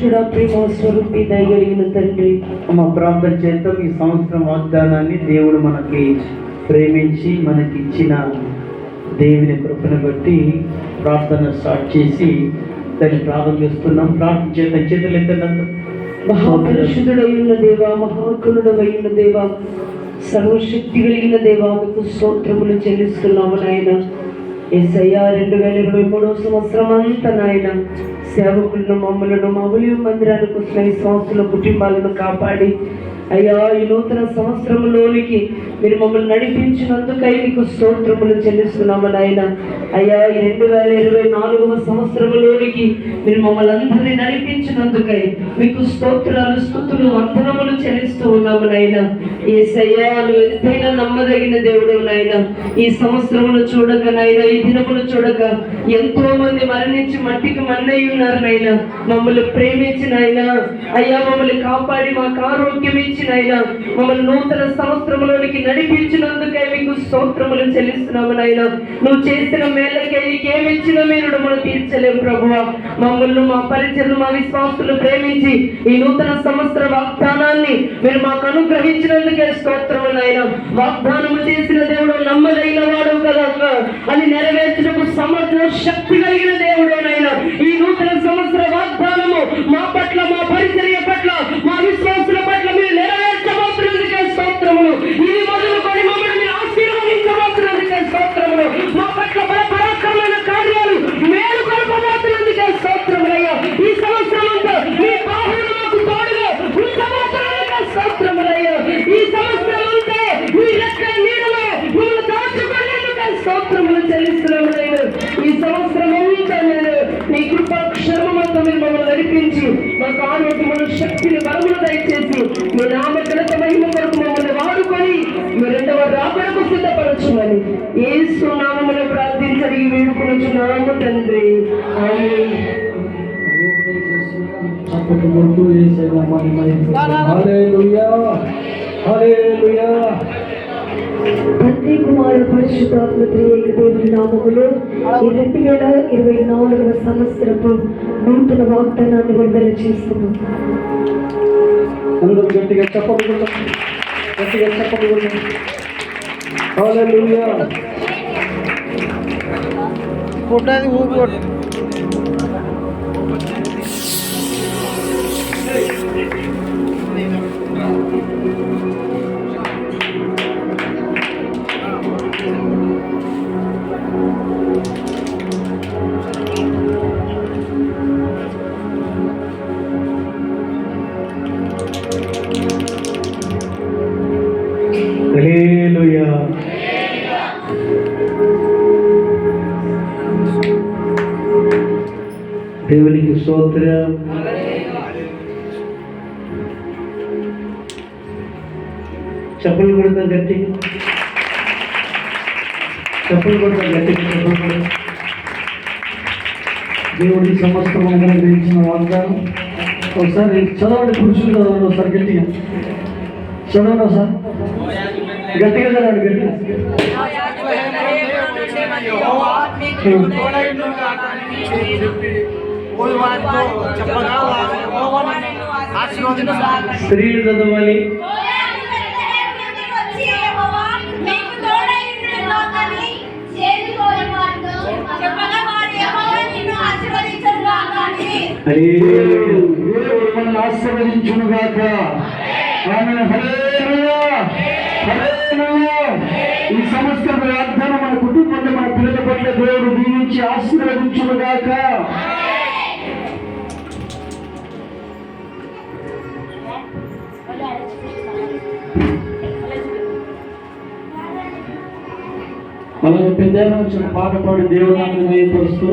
పరిశుద్ధుడా ప్రేమ స్వరూపి దయగలిగిన తండ్రి. మా ప్రార్థన చేత ఈ సంవత్సరం వాగ్దానాన్ని దేవుడు మనకి ప్రేమించి మనకి ఇచ్చిన దేవుని కృపను బట్టి ప్రార్థన స్టార్ట్ చేసి దాన్ని ప్రారంభిస్తున్నాం ప్రార్థన చేత చేతులు ఎత్తినంత. మహాపరిశుద్ధుడై ఉన్న దేవా మహాకులుడవై ఉన్న దేవా సర్వశక్తి కలిగిన దేవా మీకు స్తోత్రములు చెల్లిస్తున్నాము నాయన. ఏసయ్యా రెండు వేల ఇరవై మూడో సంవత్సరం అంతా నాయన సేవకులను మమ్మలను మౌల్య మందిరానికి వచ్చిన విశ్వాసుల కుటుంబాలను కాపాడి. అయ్యా ఈ నూతన సంవత్సరంలోనికి మీరు మమ్మల్ని నడిపించినందుకై మీకు స్తోత్రములు చెల్లిస్తున్నాము నాయన. అయ్యా ఈ రెండు వేల ఇరవై మీరు మమ్మల్ని అందరినీ నడిపించినందుకై మీకు స్తోత్రాలు స్థుతులు వందనములు చెల్లిస్తూ ఉన్నాము నాయన. ఈ సయ్యాలు ఎంతైనా నమ్మదగిన దేవుడు నాయన. ఈ సంవత్సరములు చూడక నాయన ఈ దినములు చూడక ఎంతో మంది మరణించి మట్టికి మన్నయ్య ఉన్నారు నాయన. మమ్మల్ని ప్రేమించిన ఆయన అయ్యా మమ్మల్ని కాపాడి మాకు ఆరోగ్యం ఇచ్చిన ఆయన మమ్మల్ని నూతన సంవత్సరంలోనికి నడిపించినందుకే మీకు స్తోత్రములు చెల్లిస్తున్నాము నాయన. నువ్వు చేసిన మేళ్ళకే నీకేమి ఇచ్చినా మీరు మనం తీర్చలేము ప్రభువా. మమ్మల్ని మా పరిచయం మా విశ్వాసులు ప్రేమించి ఈ నూతన సంవత్సర వాగ్దానాన్ని మీరు మాకు అనుగ్రహించినందుకే స్తోత్రములు నాయన. వాగ్దానము చేసిన దేవుడు నమ్మదైన వాడు కదా అని నెరవేర్చినప్పుడు సమర్థ శక్తి కలిగిన దేవుడు. చెల్లిస్తున్నాములయ్యా ఈ సంవత్సరం అంతా నేను నీ కృపాక్షరమంతా మీరు మమ్మల్ని నడిపించి మాకు ఆరోగ్యములు శక్తిని బలములు దయచేసి మీ నామ ఘనత మహిమ కొరకు మమ్మల్ని వాడుకొని మీ రెండవ రాబడకు సిద్ధపరచుమని ఏ సునామమును ప్రార్థించడిగి వేడుకొనుచున్నాము తండ్రి. ఆమేన్. చప్పటి తండ్రి కుమారు పరిశుద్ధాత్మ త్రియేక దేవుని నామములో ఈ రెండు వేల ఇరవై నాలుగవ సంవత్సరపు నూతన వాగ్దానాన్ని విడుదల చేస్తున్నాం. అందరూ గట్టిగా దేవునికి స్తోత్రం. చెప్పులు కొడతా గట్టి. చెప్పులు కొడతా గట్టి చెప్పులు కొడతాం. దేవుడి సంవత్సరం అనుగ్రహించిన వాగ్దానం. ఒకసారి చదవండి పురుషులు చదవండి ఒకసారి గట్టిగా. చదవండి ఒకసారి. గట్టిగా చదవండి గట్టిగా. స్త్రీలు చదవాలి హల్లెలూయా. దేవుడు మనల్ని ఆశీర్వదించును గాక ఆమేన్. హల్లెలూయా. హల్లెలూయా. ఈ సంవత్సరం మన కుటుంబంలో మన పిల్లల పట్ల దేవుడు దీవించి ఆశీర్వదించును గాక అలాగే పెద్ద పాట పాడి దేవుడు నాకు